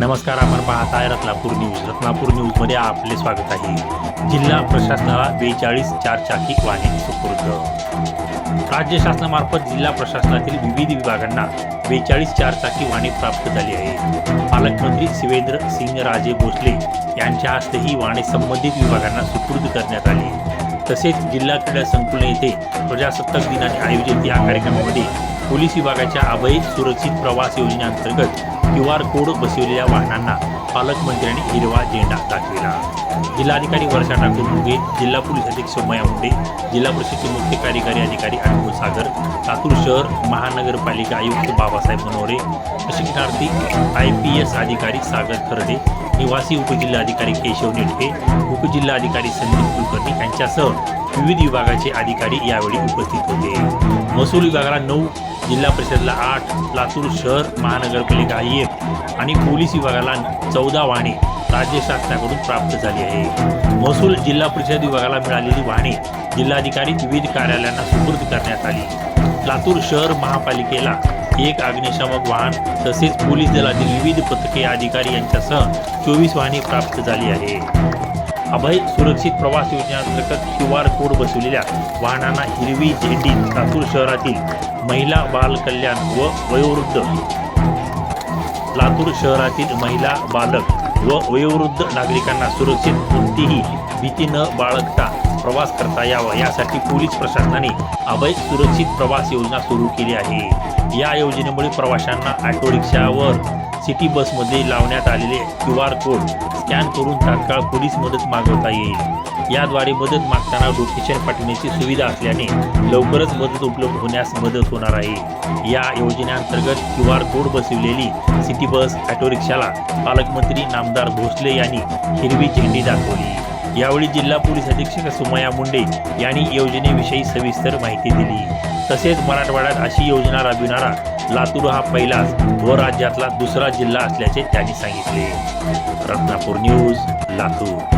नमस्कार आपण पाहत आहे रत्नापूर न्यूज. रत्नापूर न्यूजमध्ये आपले स्वागत आहे. जिल्हा प्रशासनाला बेचाळीस चारचाकी वाहने सुपूर्द. राज्य शासनामार्फत जिल्हा प्रशासनातील विविध विभागांना बेचाळीस चारचाकी वाहने प्राप्त झाली आहे पालकमंत्री शिवेंद्र सिंग राजे भोसले यांच्या हस्ते ही वाहने संबंधित विभागांना सुपूर्द करण्यात आली. तसेच जिल्हा क्रीडा संकुलन येथे प्रजासत्ताक दिनाने आयोजित या कार्यक्रमामध्ये पोलीस विभागाच्या अभय सुरक्षित प्रवास योजनेअंतर्गत क्यू आर कोड बसविलेल्या वाहनांना पालकमंत्र्यांनी हिरवा झेंडा दाखविला. जिल्हाधिकारी वर्षा ठाकूर मुगे जिल्हा पोलीस अधीक्षक सोमया मुंडे जिल्हा परिषदेचे मुख्य कार्यकारी अधिकारी अनुभव सागर लातूर शहर महानगरपालिका आयुक्त बाबासाहेब मनोरे प्रशिक्षणार्थी आय पी एस अधिकारी सागर खर्डे निवासी उपजिल्हाधिकारी केशव नेटके उपजिल्हाधिकारी संदीप कुलकर्णी यांच्यासह विविध विभागाचे अधिकारी यावेळी उपस्थित होते. महसूल विभागाला नऊ जिल्हा परिषदला आठ लातूर शहर महानगरपालिका एक आणि पोलीस विभागाला चौदा वाहने राज्य शासनाकडून प्राप्त झाली आहे. महसूल जिल्हा परिषद विभागाला मिळालेली वाहने जिल्हाधिकारी विविध कार्यालयांना सुपूर्द करण्यात आली. लातूर शहर महापालिकेला एक अग्निशामक वाहन तसेच पोलीस दलातील विविध पथके अधिकारी यांच्यासह चोवीस वाहने प्राप्त झाली आहे. अभय सुरक्षित प्रवास योजनेअंतर्गत क्यू आर कोड बसविलेल्या वाहनांना हिरवी झेंडी लातूर शहरातील महिला बाल कल्याण व वयोवृद्ध लातूर शहरातील महिला बालक व वयोवृद्ध नागरिकांना सुरक्षित कोणतीही भीती न बाळगता प्रवास करता यावा यासाठी पोलीस प्रशासनाने अभय सुरक्षित प्रवास योजना सुरू केली आहे. या योजनेमुळे प्रवाशांना ऑटो रिक्षावर सिटी बसमध्ये लावण्यात आलेले क्यू आर कोड स्कॅन करून तात्काळ पोलीस मदत मागवता येईल. याद्वारे मदत मागताना लोकेशन पाठवण्याची सुविधा असल्याने लवकरच मदत उपलब्ध होण्यास मदत होणार आहे. या योजनेअंतर्गत क्यू आर कोड बसवलेली सिटी बस ऑटो रिक्षाला पालकमंत्री नामदार भोसले यांनी हिरवी झेंडी दाखवली. यावेळी जिल्हा पोलीस अधीक्षक सुमया मुंडे यांनी योजनेविषयी सविस्तर माहिती दिली. तसेच मराठवाड्यात अशी योजना राबविणारा लातूर हा पहिलाच व राज्यातला दुसरा जिल्हा असल्याचे त्यांनी सांगितले. रत्नापूर न्यूज लातूर.